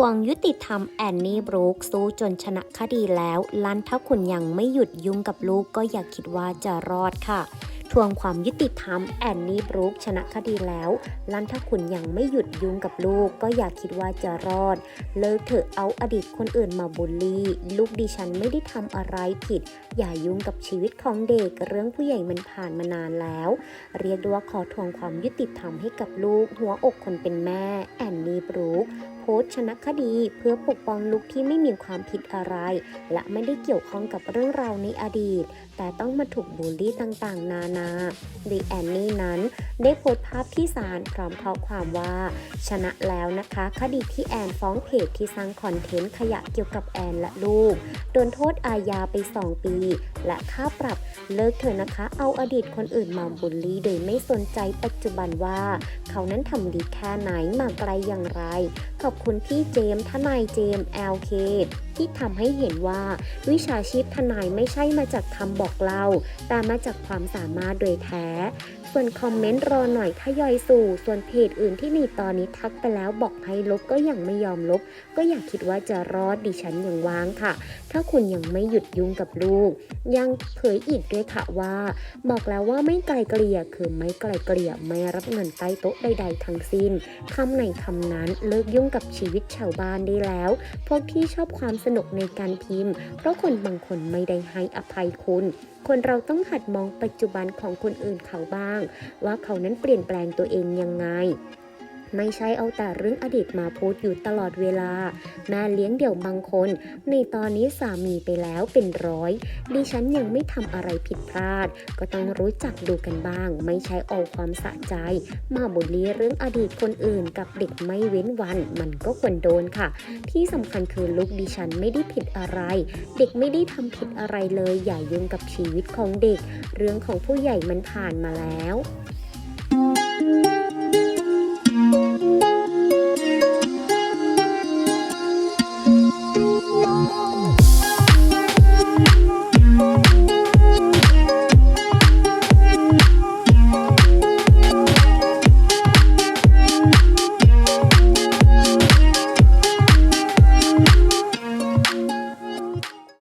ทวงยุติธรรมแอนนี่บรูคสู้จนชนะคดีแล้วลันถ้าคุณยังไม่หยุดยุ่งกับลูกก็อย่าคิดว่าจะรอดค่ะทวงความยุติธรรมแอนนี่บรูคชนะคดีแล้วลันถ้าคุณยังไม่หยุดยุ่งกับลูกก็อย่าคิดว่าจะรอด เลิกเถอะเอาอดีตคนอื่นมาบูลลี่ ลูกดิฉันไม่ได้ทำอะไรผิด อย่ายุ่งกับชีวิตของเด็กเรื่องผู้ใหญ่มันผ่านมานานแล้ว เรียกด้ว่าขอทวงความยุติธรรมให้กับลูกหัวอกคนเป็นแม่แอน ชนะคดี เพื่อปกป้องลูกที่ไม่มีความผิดอะไร และไม่ได้เกี่ยวข้องกับเรื่องราวในอดีต แต่ต้องมาถูกบูลลี่ต่างๆ นานาดีแอนนี่นั้น ได้โพสต์ภาพที่ศาลพร้อมข้อความว่า ชนะแล้วนะคะ คดีที่แอนฟ้องเพจที่สร้างคอนเทนต์ขยะเกี่ยวกับแอนและลูกโดนโทษอาญาไป 2 ปี และค่าปรับเลิกเถอะนะคะ เอาอดีตคนอื่นมาบูลลี่โดยไม่สนใจปัจจุบันว่า เขานั้นทำดีแค่ไหนมาไกลอย่างไร ขอบคุณพี่เจมส์ทนายเจมส์ LK ที่ทำให้เห็นว่า วิชาชีพทนายไม่ใช่มาจากคำบอกเล่า แต่มาจากความสามารถโดยแท้ ส่วนคอมเมนต์รอหน่อยทยอยสู่ ส่วนเพจอื่นที่ในตอนนี้ทักไปแล้วบอกให้ลบก็ยังไม่ยอมลบ ก็อย่าคิดว่าจะรอดดิฉันยังว่างค่ะ ถ้าคุณยังไม่หยุดยุ่งกับลูก ยังเผยอีกด้วยค่ะว่า บอกแล้วว่าไม่ไกลเกลี่ยคือไม่ไกลเกลี่ยไม่รับเงินใต้โต๊ะใด ๆ ทั้งสิ้นคำไหนคำนั้นเลิกยุ่งกับชีีวิตชาวบ้านได้แล้ว พวกที่ชอบความสนุกในการพิมพ์ เพราะคนบางคนไม่ได้ให้อภัยคุณ คนเราต้องหัดมองปัจจุบันของคนอื่นเขาบ้าง ว่าเขานั้นเปลี่ยนแปลงตัวเองยังไง ไม่ใช่เอาแต่เรื่องอดีตมาพูดอยู่ตลอดเวลา แม่เลี้ยงเดี่ยวบางคน ในตอนนี้สามีไปแล้วเป็นร้อย ดิฉันยังไม่ทำอะไรผิดพลาด ก็ต้องรู้จักดูกันบ้าง ไม่ใช่เอาความสะใจ มาบุลีเรื่องอดีตคนอื่นกับเด็กไม่เว้นวัน มันก็ควรโดนค่ะ ที่สำคัญคือลูกดิฉันไม่ได้ผิดอะไร เด็กไม่ได้ทำผิดอะไรเลย อย่ายุ่งกับชีวิตของเด็ก เรื่องของผู้ใหญ่มันผ่านมาแล้ว